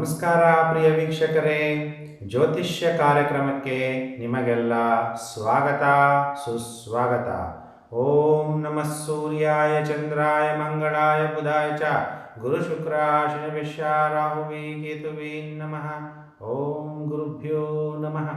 ನಮಸ್ಕಾರ ಪ್ರಿಯ ವೀಕ್ಷಕರೇ. ಜ್ಯೋತಿಷ್ಯ ಕಾರ್ಯಕ್ರಮಕ್ಕೆ ನಿಮಗೆಲ್ಲ ಸ್ವಾಗತ, ಸುಸ್ವಾಗತ. ಓಂ ನಮಃ ಸೂರ್ಯಾಯ, ಚಂದ್ರಾಯ, ಮಂಗಳಾಯ, ಬುಧಾಯ ಚ. ಗುರು ಶುಕ್ರ ಶನಿವಿಶ್ಯ ರಾಹುವೇ ಕೇತುವೇ ನಮಃ. ಓಂ ಗುರುಭ್ಯೋ ನಮಃ.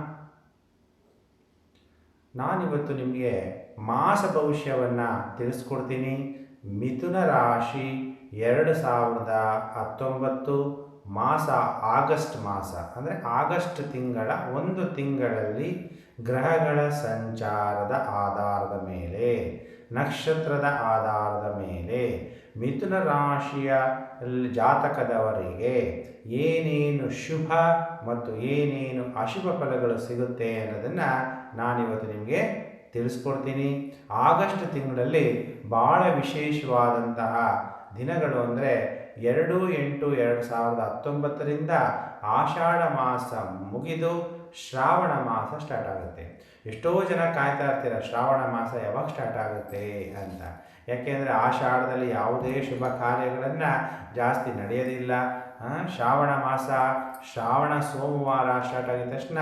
ನಾನಿವತ್ತು ನಿಮಗೆ ಮಾಸ ಭವಿಷ್ಯವನ್ನು ತಿಳಿಸ್ಕೊಡ್ತೀನಿ. ಮಿಥುನ ರಾಶಿ ಎರಡು ಸಾವಿರದ ಹತ್ತೊಂಬತ್ತು. ಮಾಸ, ಆಗಸ್ಟ್ ಮಾಸ, ಅಂದರೆ ಆಗಸ್ಟ್ ತಿಂಗಳ ಒಂದು ತಿಂಗಳಲ್ಲಿ ಗ್ರಹಗಳ ಸಂಚಾರದ ಆಧಾರದ ಮೇಲೆ, ನಕ್ಷತ್ರದ ಆಧಾರದ ಮೇಲೆ ಮಿಥುನ ರಾಶಿಯ ಜಾತಕದವರಿಗೆ ಏನೇನು ಶುಭ ಮತ್ತು ಏನೇನು ಅಶುಭ ಫಲಗಳು ಸಿಗುತ್ತೆ ಅನ್ನೋದನ್ನು ನಾನಿವತ್ತು ನಿಮಗೆ ತಿಳಿಸ್ಕೊಡ್ತೀನಿ. ಆಗಸ್ಟ್ ತಿಂಗಳಲ್ಲಿ ಭಾಳ ವಿಶೇಷವಾದಂತಹ ದಿನಗಳು ಅಂದರೆ ಎರಡು ಎಂಟು ಎರಡು ಸಾವಿರದ ಹತ್ತೊಂಬತ್ತರಿಂದ ಆಷಾಢ ಮಾಸ ಮುಗಿದು ಶ್ರಾವಣ ಮಾಸ ಸ್ಟಾರ್ಟ್ ಆಗುತ್ತೆ. ಎಷ್ಟೋ ಜನ ಕಾಯ್ತಾ ಇರ್ತೀರ, ಶ್ರಾವಣ ಮಾಸ ಯಾವಾಗ ಸ್ಟಾರ್ಟ್ ಆಗುತ್ತೆ ಅಂತ. ಯಾಕೆಂದರೆ ಆಷಾಢದಲ್ಲಿ ಯಾವುದೇ ಶುಭ ಕಾರ್ಯಗಳನ್ನು ಜಾಸ್ತಿ ನಡೆಯೋದಿಲ್ಲ. ಶ್ರಾವಣ ಮಾಸ, ಶ್ರಾವಣ ಸೋಮವಾರ ಸ್ಟಾರ್ಟ್ ಆಗಿದ ತಕ್ಷಣ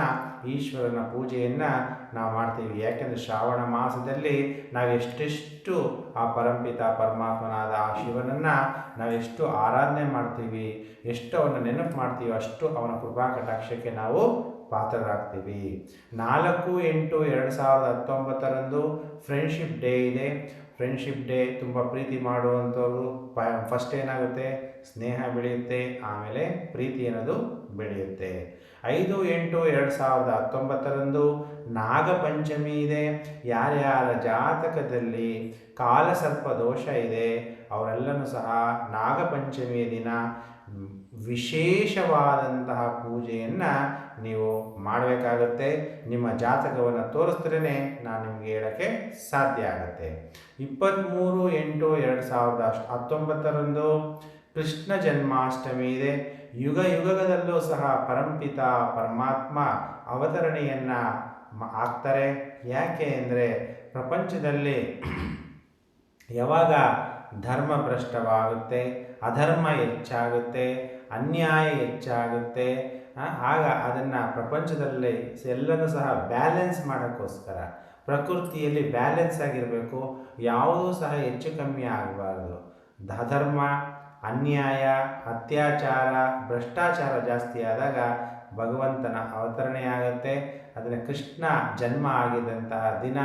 ಈಶ್ವರನ ಪೂಜೆಯನ್ನು ನಾವು ಮಾಡ್ತೀವಿ. ಯಾಕೆಂದರೆ ಶ್ರಾವಣ ಮಾಸದಲ್ಲಿ ನಾವು ಎಷ್ಟೆಷ್ಟು ಆ ಪರಂಪಿತ ಪರಮಾತ್ಮನಾದ ಆ ಶಿವನನ್ನು ನಾವು ಎಷ್ಟು ಆರಾಧನೆ ಮಾಡ್ತೀವಿ, ಎಷ್ಟು ಅವನ ನೆನಪು ಮಾಡ್ತೀವಿ ಅಷ್ಟು ಅವನ ಕೃಪಾ ಕಟಾಕ್ಷಕ್ಕೆ ನಾವು ಪಾತ್ರರಾಗ್ತೀವಿ. ನಾಲ್ಕು ಎಂಟು ಎರಡು ಸಾವಿರದ ಹತ್ತೊಂಬತ್ತರಂದು ಫ್ರೆಂಡ್ಶಿಪ್ ಡೇ ಇದೆ. ಫ್ರೆಂಡ್ಶಿಪ್ ಡೇ ತುಂಬ ಪ್ರೀತಿ ಮಾಡುವಂಥವ್ರು. ಫಸ್ಟ್ ಏನಾಗುತ್ತೆ? ಸ್ನೇಹ ಬೆಳೆಯುತ್ತೆ, ಆಮೇಲೆ ಪ್ರೀತಿ ಅನ್ನೋದು ಬೆಳೆಯುತ್ತೆ. ಐದು ಎಂಟು ಎರಡು ಸಾವಿರದ ಹತ್ತೊಂಬತ್ತರಂದು ನಾಗಪಂಚಮಿ ಇದೆ. ಯಾರ್ಯಾರ ಜಾತಕದಲ್ಲಿ ಕಾಲಸರ್ಪ ದೋಷ ಇದೆ, ಅವರೆಲ್ಲನೂ ಸಹ ನಾಗಪಂಚಮಿಯ ದಿನ ವಿಶೇಷವಾದಂತಹ ಪೂಜೆಯನ್ನು ನೀವು ಮಾಡಬೇಕಾಗುತ್ತೆ. ನಿಮ್ಮ ಜಾತಕವನ್ನು ತೋರಿಸ್ತೇನೆ ನಾನು ನಿಮಗೆ ಹೇಳೋಕ್ಕೆ ಸಾಧ್ಯ ಆಗುತ್ತೆ. ಇಪ್ಪತ್ತ್ಮೂರು ಎಂಟು ಎರಡು ಸಾವಿರದ ಹತ್ತೊಂಬತ್ತರಂದು ಕೃಷ್ಣ ಜನ್ಮಾಷ್ಟಮಿ ಇದೆ. ಯುಗ ಯುಗದಲ್ಲೂ ಸಹ ಪರಂಪಿತ ಪರಮಾತ್ಮ ಅವತರಣೆಯನ್ನು ಆಗ್ತಾರೆ. ಯಾಕೆ ಅಂದರೆ ಪ್ರಪಂಚದಲ್ಲಿ ಯಾವಾಗ ಧರ್ಮ ಭ್ರಷ್ಟವಾಗುತ್ತೆ, ಅಧರ್ಮ ಹೆಚ್ಚಾಗುತ್ತೆ, ಅನ್ಯಾಯ ಹೆಚ್ಚಾಗುತ್ತೆ ಆಗ ಅದನ್ನು ಪ್ರಪಂಚದಲ್ಲಿ ಎಲ್ಲರೂ ಸಹ ಬ್ಯಾಲೆನ್ಸ್ ಮಾಡೋಕ್ಕೋಸ್ಕರ, ಪ್ರಕೃತಿಯಲ್ಲಿ ಬ್ಯಾಲೆನ್ಸ್ ಆಗಿರಬೇಕು, ಯಾವುದೂ ಸಹ ಹೆಚ್ಚು ಕಮ್ಮಿ ಆಗಬಾರ್ದು. ಅಧರ್ಮ ಅನ್ಯಾಯ, ಅತ್ಯಾಚಾರ, ಭ್ರಷ್ಟಾಚಾರ ಜಾಸ್ತಿ ಆದಾಗ ಭಗವಂತನ ಅವತರಣೆ ಆಗುತ್ತೆ. ಅದನ್ನು ಕೃಷ್ಣ ಜನ್ಮ ಆಗಿದ್ದಂತಹ ದಿನ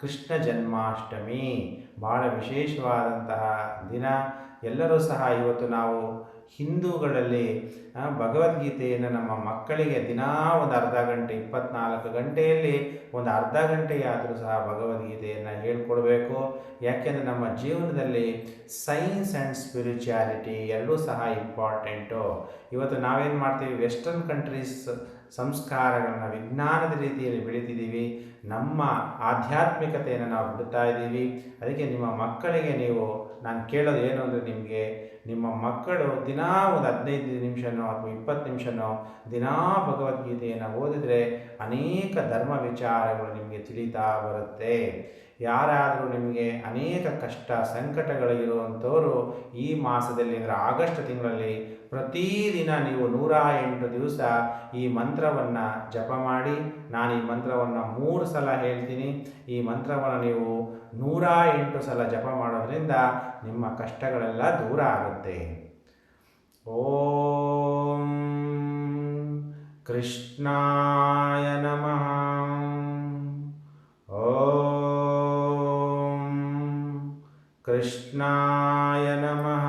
ಕೃಷ್ಣ ಜನ್ಮಾಷ್ಟಮಿ. ಭಾಳ ವಿಶೇಷವಾದಂತಹ ದಿನ. ಎಲ್ಲರೂ ಸಹ ಇವತ್ತು ನಾವು ಹಿಂದೂಗಳಲ್ಲಿ ಭಗವದ್ಗೀತೆಯನ್ನು ನಮ್ಮ ಮಕ್ಕಳಿಗೆ ದಿನಾ ಒಂದು ಅರ್ಧ ಗಂಟೆ, ಇಪ್ಪತ್ನಾಲ್ಕು ಗಂಟೆಯಲ್ಲಿ ಒಂದು ಅರ್ಧ ಗಂಟೆಯಾದರೂ ಸಹ ಭಗವದ್ಗೀತೆಯನ್ನು ಹೇಳ್ಕೊಡ್ಬೇಕು. ಯಾಕೆಂದರೆ ನಮ್ಮ ಜೀವನದಲ್ಲಿ ಸೈನ್ಸ್ ಆ್ಯಂಡ್ ಸ್ಪಿರಿಚುಯಾಲಿಟಿ ಎರಡೂ ಸಹ ಇಂಪಾರ್ಟೆಂಟು. ಇವತ್ತು ನಾವೇನು ಮಾಡ್ತೀವಿ, ವೆಸ್ಟರ್ನ್ ಕಂಟ್ರೀಸ್ ಸಂಸ್ಕಾರಗಳನ್ನು ವಿಜ್ಞಾನದ ರೀತಿಯಲ್ಲಿ ಬೆಳೀತಿದ್ದೀವಿ. ನಮ್ಮ ಆಧ್ಯಾತ್ಮಿಕತೆಯನ್ನು ನಾವು ಬಿಡ್ತಾ ಇದ್ದೀವಿ. ಅದಕ್ಕೆ ನಿಮ್ಮ ಮಕ್ಕಳಿಗೆ ನೀವು, ನಾನು ಕೇಳೋದು ಏನು ಅಂದರೆ ನಿಮಗೆ ನಿಮ್ಮ ಮಕ್ಕಳು ದಿನಾ ಒಂದು ಹದಿನೈದು ನಿಮಿಷನೋ ಅಥವಾ ಇಪ್ಪತ್ತು ನಿಮಿಷನೋ ದಿನಾ ಭಗವದ್ಗೀತೆಯನ್ನು ಓದಿದರೆ ಅನೇಕ ಧರ್ಮ ವಿಚಾರಗಳು ನಿಮಗೆ ತಿಳಿತಾ ಬರುತ್ತೆ. ಯಾರಾದರೂ ನಿಮಗೆ ಅನೇಕ ಕಷ್ಟ ಸಂಕಟಗಳು ಇರುವಂಥವರು ಈ ಮಾಸದಲ್ಲಿ ಅಂದರೆ ಆಗಸ್ಟ್ ತಿಂಗಳಲ್ಲಿ ಪ್ರತಿದಿನ ನೀವು ನೂರ ಎಂಟು ದಿವಸ ಈ ಮಂತ್ರವನ್ನು ಜಪ ಮಾಡಿ, ನಾನು ಈ ಮಂತ್ರವನ್ನು ಮೂರು ಸಲ ಹೇಳ್ತೀನಿ, ಈ ಮಂತ್ರವನ್ನು ನೀವು ನೂರ ಎಂಟು ಸಲ ಜಪ ಮಾಡೋದ್ರಿಂದ ನಿಮ್ಮ ಕಷ್ಟಗಳೆಲ್ಲ ದೂರ ಆಗುತ್ತೆ ಓಂ ಕೃಷ್ಣಾಯ ನಮಃ ಓಂ ಕೃಷ್ಣಾಯ ನಮಃ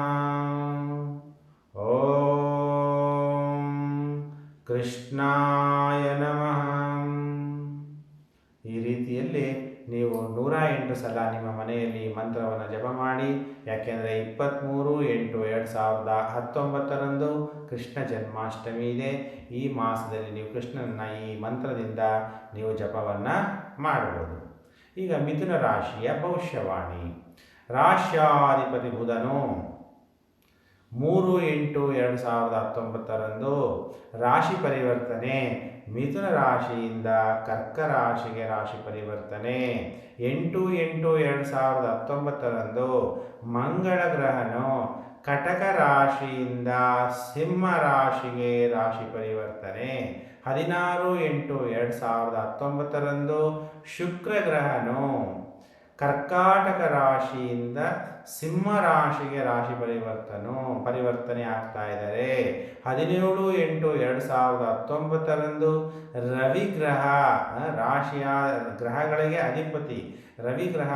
ಓಂ ಕೃಷ್ಣಾಯ ನೂರ ಎಂಟು ಸಲ ನಿಮ್ಮ ಮನೆಯಲ್ಲಿ ಮಂತ್ರವನ್ನು ಜಪ ಮಾಡಿ. ಯಾಕೆಂದರೆ ಇಪ್ಪತ್ತ್ಮೂರು ಎಂಟು ಎರಡು ಸಾವಿರದ ಹತ್ತೊಂಬತ್ತರಂದು ಕೃಷ್ಣ ಜನ್ಮಾಷ್ಟಮಿ ಇದೆ. ಈ ಮಾಸದಲ್ಲಿ ನೀವು ಕೃಷ್ಣನ ಈ ಮಂತ್ರದಿಂದ ನೀವು ಜಪವನ್ನು ಮಾಡಬಹುದು. ಈಗ ಮಿಥುನ ರಾಶಿಯ ಭವಿಷ್ಯವಾಣಿ. ರಾಶ್ಯಾಧಿಪತಿ ಬುಧನು ಮೂರು ಎಂಟು ಎರಡು ಸಾವಿರದ ಹತ್ತೊಂಬತ್ತರಂದು ರಾಶಿ ಪರಿವರ್ತನೆ. ಮಿಥುನ ರಾಶಿಯಿಂದ ಕರ್ಕ ರಾಶಿಗೆ ರಾಶಿ ಪರಿವರ್ತನೆ. ಎಂಟು ಎಂಟು ಎರಡು ಸಾವಿರದ ಹತ್ತೊಂಬತ್ತರಂದು ಮಂಗಳ ಗ್ರಹನು ಕಟಕ ರಾಶಿಯಿಂದ ಸಿಂಹ ರಾಶಿಗೆ ರಾಶಿ ಪರಿವರ್ತನೆ. ಹದಿನಾರು ಎಂಟು ಎರಡು ಸಾವಿರದ ಹತ್ತೊಂಬತ್ತರಂದು ಶುಕ್ರ ಗ್ರಹನು ಕರ್ಕಾಟಕ ರಾಶಿಯಿಂದ ಸಿಂಹ ರಾಶಿಗೆ ರಾಶಿ ಪರಿವರ್ತನು, ಪರಿವರ್ತನೆ ಆಗ್ತಾ ಇದ್ದಾರೆ. ಹದಿನೇಳು ಎಂಟು ಎರಡು ಸಾವಿರದ ಹತ್ತೊಂಬತ್ತರಂದು ರವಿ ಗ್ರಹ ರಾಶಿಯ ಗ್ರಹಗಳಿಗೆ ಅಧಿಪತಿ. ರವಿ ಗ್ರಹ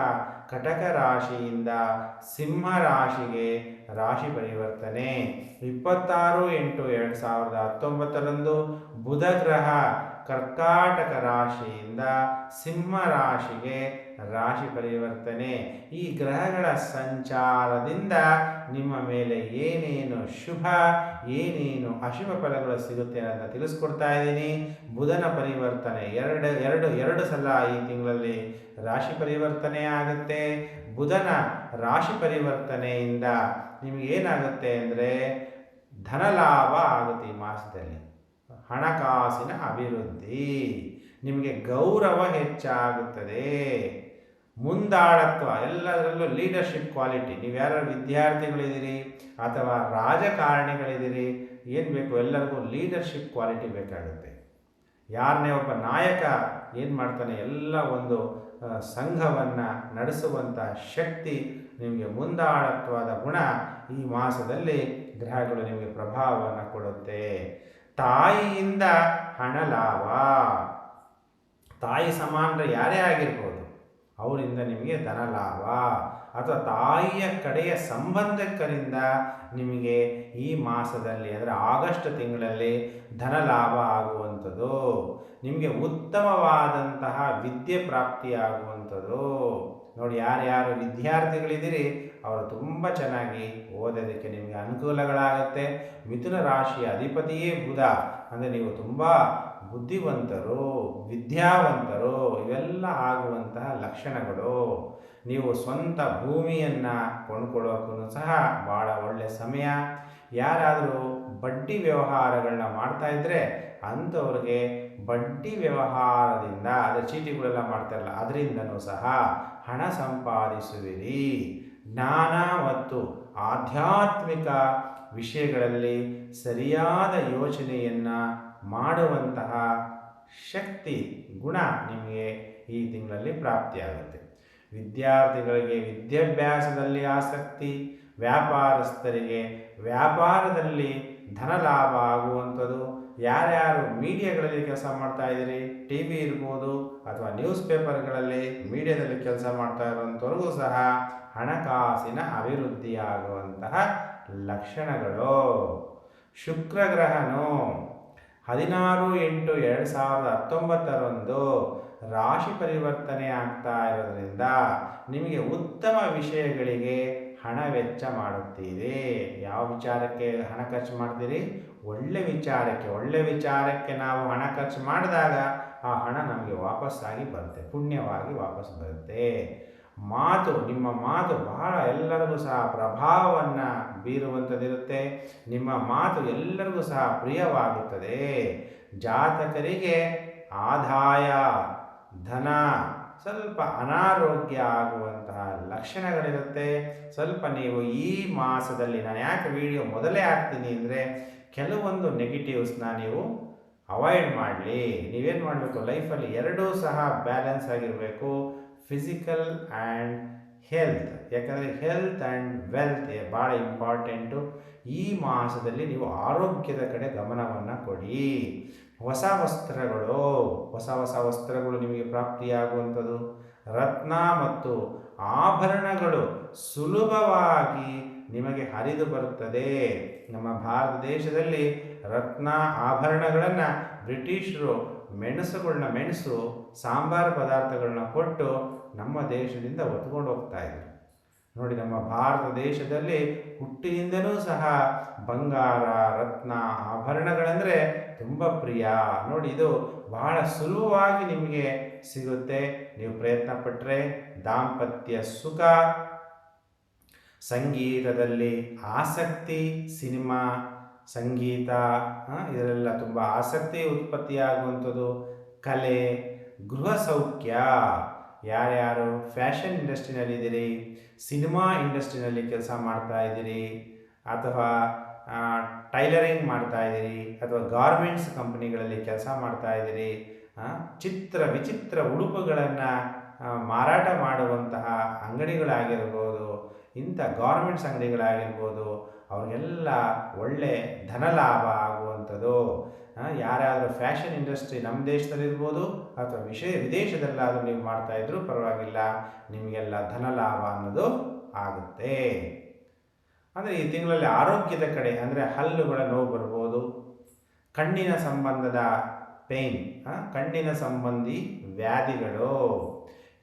ಕಟಕ ರಾಶಿಯಿಂದ ಸಿಂಹ ರಾಶಿಗೆ ರಾಶಿ ಪರಿವರ್ತನೆ. ಇಪ್ಪತ್ತಾರು ಎಂಟು ಎರಡು ಸಾವಿರದ ಹತ್ತೊಂಬತ್ತರಂದು ಬುಧ ಗ್ರಹ ಕರ್ಕಾಟಕ ರಾಶಿಯಿಂದ ಸಿಂಹ ರಾಶಿಗೆ ರಾಶಿ ಪರಿವರ್ತನೆ. ಈ ಗ್ರಹಗಳ ಸಂಚಾರದಿಂದ ನಿಮ್ಮ ಮೇಲೆ ಏನೇನು ಶುಭ, ಏನೇನು ಅಶುಭ ಫಲಗಳು ಸಿಗುತ್ತೆ ಅಂತ ತಿಳಿಸ್ಕೊಡ್ತಾ ಇದ್ದೀನಿ. ಬುಧನ ಪರಿವರ್ತನೆ ಎರಡು ಎರಡು ಎರಡು ಸಲ ಈ ತಿಂಗಳಲ್ಲಿ ರಾಶಿ ಪರಿವರ್ತನೆ ಆಗುತ್ತೆ. ಬುಧನ ರಾಶಿ ಪರಿವರ್ತನೆಯಿಂದ ನಿಮಗೆ ಏನಾಗುತ್ತೆ ಅಂದರೆ ಧನಲಾಭ ಆಗುತ್ತೆ ಈ ಮಾಸದಲ್ಲಿ. ಹಣಕಾಸಿನ ಅಭಿವೃದ್ಧಿ. ನಿಮಗೆ ಗೌರವ ಹೆಚ್ಚಾಗುತ್ತದೆ. ಮುಂದಾಳತ್ವ, ಎಲ್ಲದರಲ್ಲೂ ಲೀಡರ್ಶಿಪ್ ಕ್ವಾಲಿಟಿ ನೀವು ಯಾರು ವಿದ್ಯಾರ್ಥಿಗಳಿದ್ದೀರಿ ಅಥವಾ ರಾಜಕಾರಣಿಗಳಿದ್ದೀರಿ, ಏನು ಬೇಕು ಎಲ್ಲರಿಗೂ ಲೀಡರ್ಶಿಪ್ ಕ್ವಾಲಿಟಿ ಬೇಕಾಗುತ್ತೆ. ಯಾರನ್ನೇ ಒಬ್ಬ ನಾಯಕ ಏನು ಮಾಡ್ತಾನೆ, ಎಲ್ಲ ಒಂದು ಸಂಘವನ್ನು ನಡೆಸುವಂಥ ಶಕ್ತಿ, ನಿಮಗೆ ಮುಂದಾಳತ್ವದ ಗುಣ ಈ ಮಾಸದಲ್ಲಿ ಗ್ರಹಗಳು ನಿಮಗೆ ಪ್ರಭಾವವನ್ನು ಕೊಡುತ್ತೆ. ತಾಯಿಯಿಂದ ಹಣ ಲಾಭ ತಾಯಿ ಸಮಾನರ ಯಾರೇ ಆಗಿರ್ಬೋದು, ಅವರಿಂದ ನಿಮಗೆ ಧನ ಲಾಭ ಅಥವಾ ತಾಯಿಯ ಕಡೆಯ ಸಂಬಂಧಿಕರಿಂದ ನಿಮಗೆ ಈ ಮಾಸದಲ್ಲಿ, ಅಂದರೆ ಆಗಸ್ಟ್ ತಿಂಗಳಲ್ಲಿ ಧನ ಲಾಭ ಆಗುವಂಥದ್ದು. ನಿಮಗೆ ಉತ್ತಮವಾದಂತಹ ವಿದ್ಯೆ ಪ್ರಾಪ್ತಿಯಾಗುವಂಥದ್ದು ನೋಡಿ, ಯಾರ್ಯಾರು ವಿದ್ಯಾರ್ಥಿಗಳಿದ್ದೀರಿ, ಅವರು ತುಂಬ ಚೆನ್ನಾಗಿ ಓದೋದಕ್ಕೆ ನಿಮಗೆ ಅನುಕೂಲಗಳಾಗುತ್ತೆ. ಮಿಥುನ ರಾಶಿಯ ಅಧಿಪತಿಯೇ ಬುಧ. ಅಂದರೆ ನೀವು ತುಂಬ ಬುದ್ಧಿವಂತರು, ವಿದ್ಯಾವಂತರು, ಇವೆಲ್ಲ ಆಗುವಂತಹ ಲಕ್ಷಣಗಳು. ನೀವು ಸ್ವಂತ ಭೂಮಿಯನ್ನು ಕೊಂಡ್ಕೊಳ್ಳೋಕ್ಕೂ ಸಹ ಭಾಳ ಒಳ್ಳೆಯ ಸಮಯ. ಯಾರಾದರೂ ಬಡ್ಡಿ ವ್ಯವಹಾರಗಳನ್ನ ಮಾಡ್ತಾ ಇದ್ದರೆ ಅಂಥವ್ರಿಗೆ ಬಡ್ಡಿ ವ್ಯವಹಾರದಿಂದ ಅದರ ಚೀಟಿಗಳೆಲ್ಲ ಮಾಡ್ತಾರಲ್ಲ, ಅದರಿಂದನೂ ಸಹ ಹಣ ಸಂಪಾದಿಸುವಿರಿ. ಜ್ಞಾನ ಮತ್ತು ಆಧ್ಯಾತ್ಮಿಕ ವಿಷಯಗಳಲ್ಲಿ ಸರಿಯಾದ ಯೋಚನೆಯನ್ನು ಮಾಡುವಂತಹ ಶಕ್ತಿ, ಗುಣ ನಿಮಗೆ ಈ ತಿಂಗಳಲ್ಲಿ ಪ್ರಾಪ್ತಿಯಾಗುತ್ತೆ. ವಿದ್ಯಾರ್ಥಿಗಳಿಗೆ ವಿದ್ಯಾಭ್ಯಾಸದಲ್ಲಿ ಆಸಕ್ತಿ, ವ್ಯಾಪಾರಸ್ಥರಿಗೆ ವ್ಯಾಪಾರದಲ್ಲಿ ಧನ ಲಾಭ ಆಗುವಂಥದ್ದು ಯಾರ್ಯಾರು ಮೀಡಿಯಾಗಳಲ್ಲಿ ಕೆಲಸ ಮಾಡ್ತಾ ಇದ್ದೀರಿ ಟಿ ವಿ ಇರ್ಬೋದು ಅಥವಾ ನ್ಯೂಸ್ ಪೇಪರ್ಗಳಲ್ಲಿ ಮೀಡಿಯಾದಲ್ಲಿ ಕೆಲಸ ಮಾಡ್ತಾ ಇರೋವಂಥವ್ರಿಗೂ ಸಹ ಹಣಕಾಸಿನ ಅಭಿವೃದ್ಧಿಯಾಗುವಂತಹ ಲಕ್ಷಣಗಳು. ಶುಕ್ರ ಗ್ರಹನು ಹದಿನಾರು ಎಂಟು ಎರಡು ಸಾವಿರದ ಹತ್ತೊಂಬತ್ತರಂದು ರಾಶಿ ಪರಿವರ್ತನೆ ಆಗ್ತಾ ಇರೋದ್ರಿಂದ ನಿಮಗೆ ಉತ್ತಮ ವಿಷಯಗಳಿಗೆ ಹಣ ವೆಚ್ಚ ಮಾಡುತ್ತೀರಿ. ಯಾವ ವಿಚಾರಕ್ಕೆ ಹಣ ಖರ್ಚು ಮಾಡ್ತೀರಿ? ಒಳ್ಳೆ ವಿಚಾರಕ್ಕೆ ಒಳ್ಳೆ ವಿಚಾರಕ್ಕೆ ನಾವು ಹಣ ಖರ್ಚು ಮಾಡಿದಾಗ ಆ ಹಣ ನಮಗೆ ವಾಪಸ್ಸಾಗಿ ಬರುತ್ತೆ, ಪುಣ್ಯವಾಗಿ ವಾಪಸ್ ಬರುತ್ತೆ. ಮಾತು, ನಿಮ್ಮ ಮಾತು ಬಹಳ ಎಲ್ಲರಿಗೂ ಸಹ ಪ್ರಭಾವವನ್ನು ಬೀರುವಂಥದ್ದಿರುತ್ತೆ. ನಿಮ್ಮ ಮಾತು ಎಲ್ಲರಿಗೂ ಸಹ ಪ್ರಿಯವಾಗುತ್ತದೆ. ಜಾತಕರಿಗೆ ಆದಾಯ, ಧನ, ಸ್ವಲ್ಪ ಅನಾರೋಗ್ಯ ಆಗುವಂತಹ ಲಕ್ಷಣಗಳಿರುತ್ತೆ. ಸ್ವಲ್ಪ ನೀವು ಈ ಮಾಸದಲ್ಲಿ, ನಾನು ಯಾಕೆ ವಿಡಿಯೋ ಮೊದಲೇ ಹಾಕ್ತೀನಿ ಅಂದರೆ ಕೆಲವೊಂದು ನೆಗೆಟಿವ್ಸ್ನ ನೀವು ಅವಾಯ್ಡ್ ಮಾಡಲಿ. ನೀವೇನು ಮಾಡಬೇಕು? ಲೈಫಲ್ಲಿ ಎರಡೂ ಸಹ ಬ್ಯಾಲೆನ್ಸ್ ಆಗಿರಬೇಕು. ಫಿಸಿಕಲ್ ಆ್ಯಂಡ್ ಹೆಲ್ತ್ ಯಾಕಂದರೆ ಹೆಲ್ತ್ ಆ್ಯಂಡ್ ವೆಲ್ತ್ ಭಾಳ ಇಂಪಾರ್ಟೆಂಟು ಈ ಮಾಸದಲ್ಲಿ ನೀವು ಆರೋಗ್ಯದ ಕಡೆ ಗಮನವನ್ನು ಕೊಡಿ. ಹೊಸ ವಸ್ತ್ರಗಳು. ಹೊಸ ಹೊಸ ವಸ್ತ್ರಗಳು ನಿಮಗೆ ಪ್ರಾಪ್ತಿಯಾಗುವಂಥದ್ದು. ರತ್ನ ಮತ್ತು ಆಭರಣಗಳು ಸುಲಭವಾಗಿ ನಿಮಗೆ ಹರಿದು ಬರುತ್ತದೆ. ನಮ್ಮ ಭಾರತ ದೇಶದಲ್ಲಿ ರತ್ನ ಆಭರಣಗಳನ್ನು ಬ್ರಿಟಿಷರು ಮೆಣಸುಗಳನ್ನ ಮೆಣಸು ಸಾಂಬಾರು ಪದಾರ್ಥಗಳನ್ನ ಕೊಟ್ಟು ನಮ್ಮ ದೇಶದಿಂದ ಹೊತ್ಕೊಂಡು ಹೋಗ್ತಾ ಇದ್ರು. ನೋಡಿ ನಮ್ಮ ಭಾರತ ದೇಶದಲ್ಲಿ ಹುಟ್ಟಿನಿಂದನೂ ಸಹ ಬಂಗಾರ, ರತ್ನ, ಆಭರಣಗಳಂದರೆ ತುಂಬ ಪ್ರಿಯ. ನೋಡಿ ಇದು ಬಹಳ ಸುಲಭವಾಗಿ ನಿಮಗೆ ಸಿಗುತ್ತೆ. ನೀವು ಪ್ರಯತ್ನ ಪಟ್ಟರೆ ದಾಂಪತ್ಯ ಸುಖ ಸಂಗೀತದಲ್ಲಿ ಆಸಕ್ತಿ ಸಿನಿಮಾ, ಸಂಗೀತ ಇದರೆಲ್ಲ ತುಂಬ ಆಸಕ್ತಿ ಉತ್ಪತ್ತಿಯಾಗುವಂಥದ್ದು. ಕಲೆ, ಗೃಹ ಸೌಖ್ಯ, ಯಾರ್ಯಾರು ಫ್ಯಾಷನ್ ಇಂಡಸ್ಟ್ರಿನಲ್ಲಿದ್ದೀರಿ ಸಿನಿಮಾ ಇಂಡಸ್ಟ್ರಿನಲ್ಲಿ ಕೆಲಸ ಮಾಡ್ತಾ ಇದ್ದೀರಿ, ಅಥವಾ ಟೈಲರಿಂಗ್ ಮಾಡ್ತಾ ಇದ್ದೀರಿ, ಅಥವಾ ಗಾರ್ಮೆಂಟ್ಸ್ ಕಂಪ್ನಿಗಳಲ್ಲಿ ಕೆಲಸ ಮಾಡ್ತಾ ಇದ್ದೀರಿ ಚಿತ್ರ ವಿಚಿತ್ರ ಉಡುಪುಗಳನ್ನು ಮಾರಾಟ ಮಾಡುವಂತಹ ಅಂಗಡಿಗಳಾಗಿರ್ಬೋದು ಇಂಥ ಗಾರ್ಮೆಂಟ್ಸ್ ಅಂಗಡಿಗಳಾಗಿರ್ಬೋದು ಅವ್ರಿಗೆಲ್ಲ ಒಳ್ಳೆ ಧನಲಾಭ ಆಗುವಂಥದ್ದು. ಯಾರಾದರೂ ಫ್ಯಾಷನ್ ಇಂಡಸ್ಟ್ರಿ ನಮ್ಮ ದೇಶದಲ್ಲಿರ್ಬೋದು, ಅಥವಾ ವಿಷಯ ವಿದೇಶದಲ್ಲಾದರೂ ನೀವು ಮಾಡ್ತಾ ಇದ್ರೂ ಪರವಾಗಿಲ್ಲ, ನಿಮಗೆಲ್ಲ ಧನಲಾಭ ಅನ್ನೋದು ಆಗುತ್ತೆ. ಅಂದರೆ ಈ ತಿಂಗಳಲ್ಲಿ ಆರೋಗ್ಯದ ಕಡೆ, ಅಂದರೆ ಹಲ್ಲುಗಳ ನೋವು ಬರ್ಬೋದು, ಕಣ್ಣಿನ ಸಂಬಂಧದ ಪೇನ್ ಕಣ್ಣಿನ ಸಂಬಂಧಿ ವ್ಯಾಧಿಗಳು,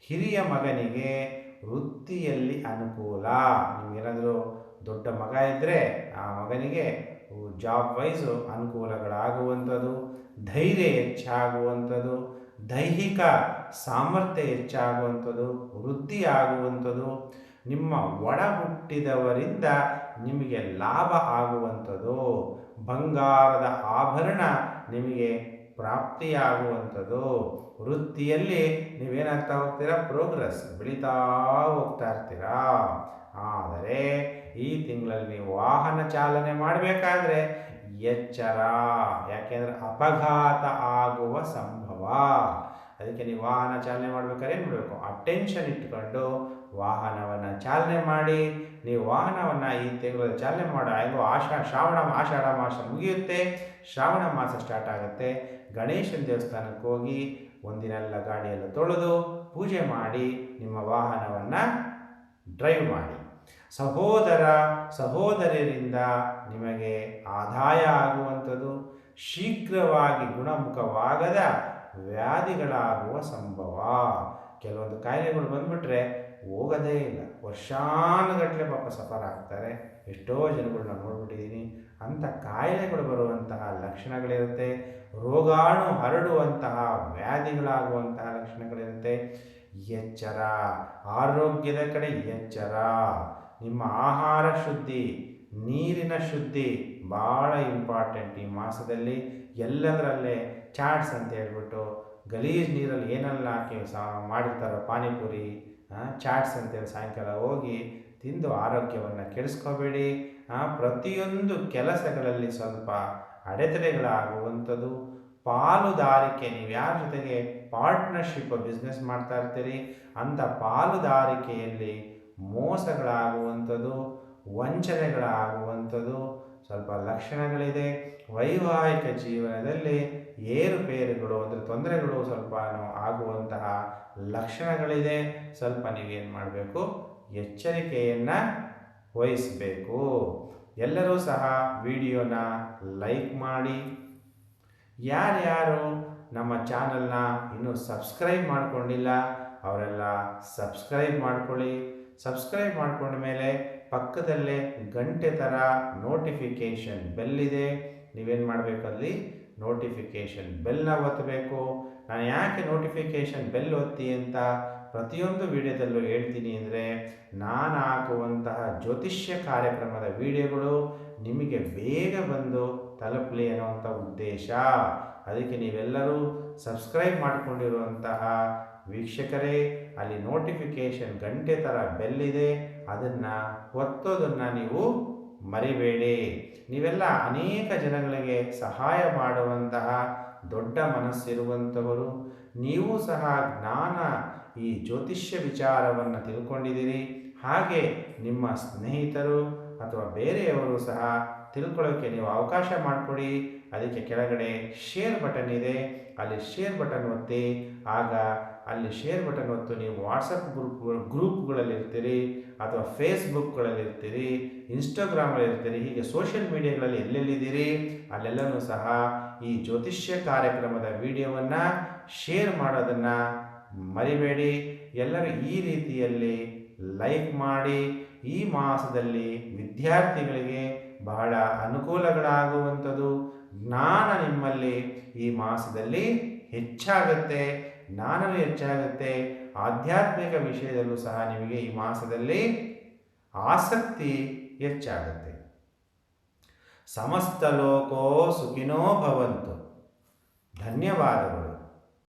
ಹಿರಿಯ ಮಗನಿಗೆ ವೃತ್ತಿಯಲ್ಲಿ ಅನುಕೂಲ. ನಿಮಗೇನಾದರೂ ದೊಡ್ಡ ಮಗ ಇದ್ದರೆ ಆ ಮಗನಿಗೆ ಜಾಬ್ ವೈಸು ಅನುಕೂಲಗಳಾಗುವಂಥದ್ದು, ಧೈರ್ಯ ಹೆಚ್ಚಾಗುವಂಥದ್ದು, ದೈಹಿಕ ಸಾಮರ್ಥ್ಯ ಹೆಚ್ಚಾಗುವಂಥದ್ದು ವೃದ್ಧಿ ಆಗುವಂಥದ್ದು, ನಿಮ್ಮ ಒಡ ಹುಟ್ಟಿದವರಿಂದ ನಿಮಗೆ ಲಾಭ ಆಗುವಂಥದ್ದು, ಬಂಗಾರದ ಆಭರಣ ನಿಮಗೆ ಪ್ರಾಪ್ತಿಯಾಗುವಂಥದ್ದು, ವೃತ್ತಿಯಲ್ಲಿ ನೀವೇನಾಗ್ತಾ ಹೋಗ್ತೀರಾ? ಪ್ರೋಗ್ರೆಸ್ ಬೆಳೀತಾ ಹೋಗ್ತಾ ಇರ್ತೀರಾ? ಆದರೆ ಈ ತಿಂಗಳಲ್ಲಿ ನೀವು ವಾಹನ ಚಾಲನೆ ಮಾಡಬೇಕಾದ್ರೆ ಎಚ್ಚರ, ಯಾಕೆಂದರೆ ಅಪಘಾತ ಆಗುವ ಸಂಭವ. ಅದಕ್ಕೆ ನೀವು ವಾಹನ ಚಾಲನೆ ಮಾಡ್ಬೇಕಾದ್ರೆ ಏನು ಮಾಡಬೇಕು? ಅಟೆನ್ಷನ್ ಇಟ್ಕೊಂಡು ವಾಹನವನ್ನು ಚಾಲನೆ ಮಾಡಿ, ನೀವು ವಾಹನವನ್ನು ಈ ತಿಂಗಳಲ್ಲಿ ಚಾಲನೆ ಮಾಡೋ, ಹೇಗೋ ಆಷಾ ಶ್ರಾವಣ, ಆಷಾಢ ಮಾಸ ಮುಗಿಯುತ್ತೆ, ಶ್ರಾವಣ ಮಾಸ ಸ್ಟಾರ್ಟ್ ಆಗುತ್ತೆ. ಗಣೇಶನ ದೇವಸ್ಥಾನಕ್ಕೆ ಹೋಗಿ ಒಂದಿನೆಲ್ಲ ಗಾಡಿಯೆಲ್ಲ ತೊಳೆದು ಪೂಜೆ ಮಾಡಿ ನಿಮ್ಮ ವಾಹನವನ್ನು ಡ್ರೈವ್ ಮಾಡಿ. ಸಹೋದರ, ಸಹೋದರಿಯರಿಂದ ನಿಮಗೆ ಆದಾಯ ಆಗುವಂಥದ್ದು, ಶೀಘ್ರವಾಗಿ ಗುಣಮುಖವಾಗದ ವ್ಯಾಧಿಗಳಾಗುವ ಸಂಭವ. ಕೆಲವೊಂದು ಕಾಯಿಲೆಗಳು ಬಂದ್ಬಿಟ್ರೆ ಹೋಗೋದೇ ಇಲ್ಲ. ವರ್ಷಾನುಗಟ್ಟಲೆ ಪಾಪ ಸಫರ್ ಆಗ್ತಾರೆ. ಎಷ್ಟೋ ಜನಗಳನ್ನ ನಾನು ನೋಡ್ಬಿಟ್ಟಿದ್ದೀನಿ. ಅಂಥ ಕಾಯಿಲೆಗಳು ಬರುವಂತಹ ಲಕ್ಷಣಗಳಿರುತ್ತೆ. ರೋಗಾಣು ಹರಡುವಂತಹ ವ್ಯಾಧಿಗಳಾಗುವಂತಹ ಲಕ್ಷಣಗಳಿರುತ್ತೆ. ಎಚ್ಚರ, ಆರೋಗ್ಯದ ಕಡೆ ಎಚ್ಚರ. ನಿಮ್ಮ ಆಹಾರ ಶುದ್ಧಿ, ನೀರಿನ ಶುದ್ಧಿ ಭಾಳ ಇಂಪಾರ್ಟೆಂಟ್ ಈ ಮಾಸದಲ್ಲಿ. ಎಲ್ಲದರಲ್ಲೇ ಚಾಟ್ಸ್ ಅಂತ ಹೇಳ್ಬಿಟ್ಟು ಗಲೀಜ್ ನೀರಲ್ಲಿ ಏನೆಲ್ಲ ಹಾಕಿ ಸಾ ಮಾಡಿರ್ತಾರೋ ಪಾನಿಪುರಿ ಚಾಟ್ಸ್ ಅಂತೇಳಿ ಸಾಯಂಕಾಲ ಹೋಗಿ ತಿಂದು ಆರೋಗ್ಯವನ್ನು ಕೆಡಿಸ್ಕೋಬೇಡಿ. ಆ, ಪ್ರತಿಯೊಂದು ಕೆಲಸಗಳಲ್ಲಿ ಸ್ವಲ್ಪ ಅಡೆತಡೆಗಳಾಗುವಂಥದ್ದು. ಪಾಲುದಾರಿಕೆ ನೀವು ಯಾರ ಜೊತೆಗೆ ಪಾರ್ಟ್ನರ್ಶಿಪ್ ಬಿಸ್ನೆಸ್ ಮಾಡ್ತಾ ಇರ್ತೀರಿ ಅಂಥ ಪಾಲುದಾರಿಕೆಯಲ್ಲಿ ಮೋಸಗಳಾಗುವಂಥದ್ದು ವಂಚನೆಗಳಾಗುವಂಥದ್ದು ಸ್ವಲ್ಪ ಲಕ್ಷಣಗಳಿದೆ. ವೈವಾಹಿಕ ಜೀವನದಲ್ಲಿ ಏರುಪೇರುಗಳು ಅಂದರೆ ತೊಂದರೆಗಳು ಸ್ವಲ್ಪ ಆಗುವಂತಹ ಲಕ್ಷಣಗಳಿದೆ. ಸ್ವಲ್ಪ ನೀವೇನು ಮಾಡಬೇಕು? ಎಚ್ಚರಿಕೆಯನ್ನು ವಹಿಸಬೇಕು. ಎಲ್ಲರೂ ಸಹ ವಿಡಿಯೋನ ಲೈಕ್ ಮಾಡಿ. ಯಾರ್ಯಾರು ನಮ್ಮ ಚಾನಲ್ನ ಇನ್ನೂ ಸಬ್ಸ್ಕ್ರೈಬ್ ಮಾಡಿಕೊಂಡಿಲ್ಲ, ಅವರೆಲ್ಲ ಸಬ್ಸ್ಕ್ರೈಬ್ ಮಾಡ್ಕೊಳ್ಳಿ. ಸಬ್ಸ್ಕ್ರೈಬ್ ಮಾಡಿಕೊಂಡ ಮೇಲೆ ಪಕ್ಕದಲ್ಲೇ ಗಂಟೆ ಥರ ನೋಟಿಫಿಕೇಷನ್ ಬೆಲ್ ಇದೆ. ನೀವೇನು ಮಾಡಬೇಕಲ್ಲಿ? ನೋಟಿಫಿಕೇಷನ್ ಬೆಲ್ನ ಒತ್ತಬೇಕು. ನಾನು ಯಾಕೆ ನೋಟಿಫಿಕೇಷನ್ ಬೆಲ್ ಒತ್ತಿ ಅಂತ ಪ್ರತಿಯೊಂದು ವಿಡಿಯೋದಲ್ಲೂ ಹೇಳ್ತೀನಿ ಅಂದರೆ ನಾನು ಹಾಕುವಂತಹ ಜ್ಯೋತಿಷ್ಯ ಕಾರ್ಯಕ್ರಮದ ವಿಡಿಯೋಗಳು ನಿಮಗೆ ಬೇಗ ಬಂದು ತಲುಪಲಿ ಅನ್ನುವಂಥ ಉದ್ದೇಶ. ಅದಕ್ಕೆ ನೀವೆಲ್ಲರೂ ಸಬ್ಸ್ಕ್ರೈಬ್ ಮಾಡಿಕೊಂಡಿರುವಂತಹ ವೀಕ್ಷಕರೇ, ಅಲ್ಲಿ ನೋಟಿಫಿಕೇಷನ್ ಗಂಟೆ ಥರ ಬೆಲ್ಲಿದೆ ಅದನ್ನು ಒತ್ತೋದನ್ನು ನೀವು ಮರಿಬೇಡಿ. ನೀವೆಲ್ಲ ಅನೇಕ ಜನಗಳಿಗೆ ಸಹಾಯ ಮಾಡುವಂತಹ ದೊಡ್ಡ ಮನಸ್ಸಿರುವಂಥವರು, ನೀವು ಸಹ ಜ್ಞಾನ ಈ ಜ್ಯೋತಿಷ್ಯ ವಿಚಾರವನ್ನು ತಿಳ್ಕೊಂಡಿದ್ದೀರಿ ಹಾಗೆ ನಿಮ್ಮ ಸ್ನೇಹಿತರು ಅಥವಾ ಬೇರೆಯವರು ಸಹ ತಿಳ್ಕೊಳ್ಳೋಕ್ಕೆ ನೀವು ಅವಕಾಶ ಮಾಡಿಕೊಡಿ. ಅದಕ್ಕೆ ಕೆಳಗಡೆ ಶೇರ್ ಬಟನ್ ಇದೆ. ಅಲ್ಲಿ ಶೇರ್ ಬಟನ್ ಒತ್ತಿ. ಆಗ ಅಲ್ಲಿ ಶೇರ್ ಬಟನ್ ಒತ್ತು ನೀವು ವಾಟ್ಸಪ್ ಗ್ರೂಪ್ ಗ್ರೂಪ್ಗಳಲ್ಲಿರ್ತೀರಿ ಅಥವಾ ಫೇಸ್ಬುಕ್ಗಳಲ್ಲಿರ್ತೀರಿ ಇರ್ತೀರಿ ಇನ್ಸ್ಟಾಗ್ರಾಮಲ್ಲಿ ಇರ್ತೀರಿ, ಹೀಗೆ ಸೋಷಿಯಲ್ ಮೀಡಿಯಾಗಳಲ್ಲಿ ಎಲ್ಲೆಲ್ಲಿದ್ದೀರಿ, ಅಲ್ಲೆಲ್ಲನೂ ಸಹ ಈ ಜ್ಯೋತಿಷ್ಯ ಕಾರ್ಯಕ್ರಮದ ವಿಡಿಯೋವನ್ನು ಶೇರ್ ಮಾಡೋದನ್ನು ಮರಿಬೇಡಿ. ಎಲ್ಲರೂ ಈ ರೀತಿಯಲ್ಲಿ ಲೈಕ್ ಮಾಡಿ ಈ ಮಾಸದಲ್ಲಿ ವಿದ್ಯಾರ್ಥಿಗಳಿಗೆ ಬಹಳ ಅನುಕೂಲಗಳಾಗುವಂಥದ್ದು. ಜ್ಞಾನ ನಿಮ್ಮಲ್ಲಿ ಈ ಮಾಸದಲ್ಲಿ ಹೆಚ್ಚಾಗುತ್ತೆ ಜ್ಞಾನವೂ ಹೆಚ್ಚಾಗುತ್ತೆ. ಆಧ್ಯಾತ್ಮಿಕ ವಿಷಯದಲ್ಲೂ ಸಹ ನಿಮಗೆ ಈ ಮಾಸದಲ್ಲಿ ಆಸಕ್ತಿ ಹೆಚ್ಚಾಗುತ್ತೆ. ಸಮಸ್ತ ಲೋಕೋ ಸುಖಿನೋ ಭವಂತು. ಧನ್ಯವಾದಗಳು.